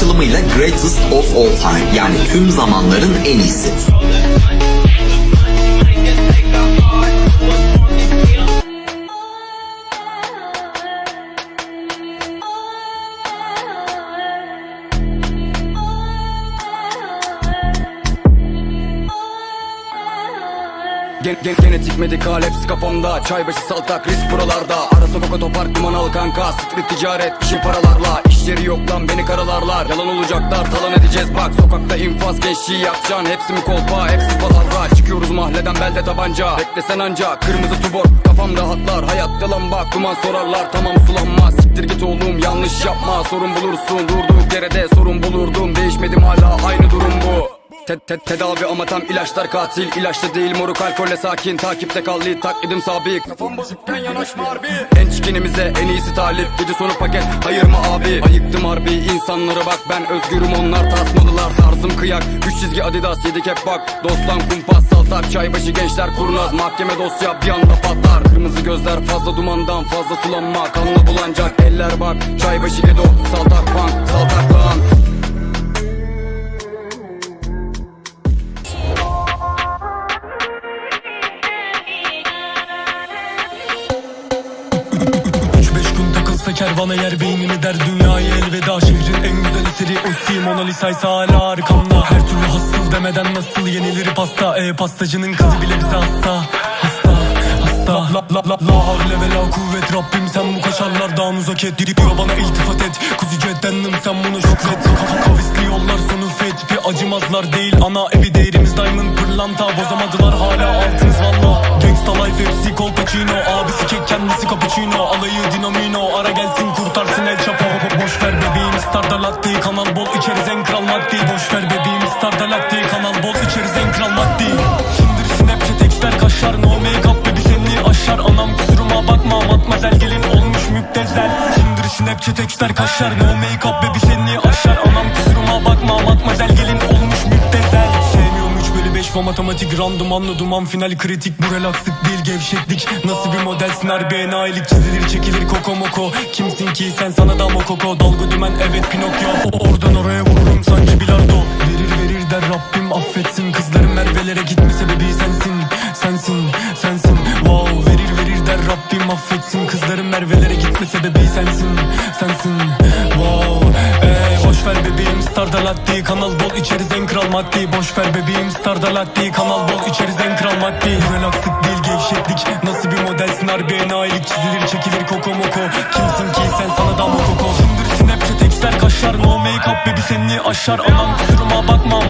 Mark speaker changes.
Speaker 1: açılımıyla Greatest of All Time. Yani tüm zamanların en iyisi.
Speaker 2: Gen gen genetik medikal hepsi kafamda. Çay başı saltak risk buralarda. Ara sokak otopark duman al kanka. Street ticaret işi paralarla İşleri yok lan beni karalarlar. Yalan olacaklar talan edeceğiz. Bak Sokakta infaz gençliği yapacaksın. Hepsi mi kolpa? Hepsi palavra Çıkıyoruz mahalleden belde tabanca. Beklesen anca kırmızı tubor. Kafam rahatlar hayat yalan bak Duman sorarlar. Tamam sulanma. Siktir git oğlum yanlış yapma. Sorun bulursun durduk yere de sorun bulurdum. Değişmedim hala aynı durum bu te te tedavi ama tam ilaçlar katil. İlaçlı değil moruk alkolle sakin. Takipte kal lead taklidim sabit. Kafam bozukken yanaşma harbi. En çikinimize en iyisi talip. Gece sonu paket hayır mı abi. Ayıktım harbi insanlara bak. Ben özgürüm onlar tasmalılar. Tarzım kıyak. Üç çizgi adidas yedik hep bak. Dosttan kumpas saltak çaybaşı gençler kurnaz. Mahkeme dosya bir anda patlar. Kırmızı gözler fazla dumandan fazla sulanma. Kanla bulanacak eller bak. Çaybaşı gedo saltak bank
Speaker 3: takılsa kervana yer beynini der dünyaya elveda. Şehrin en güzel eseri Ossi Mona Lisa'ysa hala arkamda. Her türlü hasıl demeden nasıl yenilir pasta? E pastacının kızı bile bize hasta. Hasta hasta. La la la la havle ve la kuvvet. Rabbim sen bu kaşarlardan uzak et. Dirip diyor bana iltifat et. Kuzice edendim sen bunu şükret. Ka- Kavisli yollar sonu fet Bir acımazlar değil ana. Evi değerimiz diamond pırlanta. Bozamadılar hala altınız valla Life hepsi Colpacino Abisi kek kendisi cappuccino. Alayı dinamino. Ara gelsin kurtarsın el çapo Boş ver bebeğim starda latte Kanal bol. İçeriz en kral maddi. Boş ver bebeğim starda latte Kanal bol. İçeriz en kral maddi. Şimdi snapchat ekster kaşar? No make up baby seni aşar. Anam kusuruma bakma matmazel gelin olmuş müptezel. Şimdi snapchat ekster kaşar? No make up baby seni aşar. Anam kusuruma bakma matmazel gelin 3 bölü 5 ve matematik randımanlı duman final kritik Bu relakslık değil gevşeklik. Nasıl bir modelsin harbi enayilik Çizilir çekilir koko moko. Kimsin ki sen sana da mokoko Dalga dümen evet Pinokyo. Oradan oraya vururum sanki bilardo. Verir verir der Rabbim affetsin. Kızların mervelere gitme sebebi sensin. Sensin sensin. Wow verir verir der Rabbim affetsin. Kızların mervelere gitme sebebi sensin. Sensin. Wow ver bebeğim starda latte Kanal bol içeriz en kral maddi. Boş ver bebeğim starda latte Kanal bol içeriz en kral maddi. Relakslık değil gevşeklik Nasıl bir modelsin? Harbi enayilik Çizilir çekilir koko moko. Kimsin ki sen? Sana da mokoko Sindir snapchat ekster kaşar. No make up baby seni aşar. Anam kusuruma bakma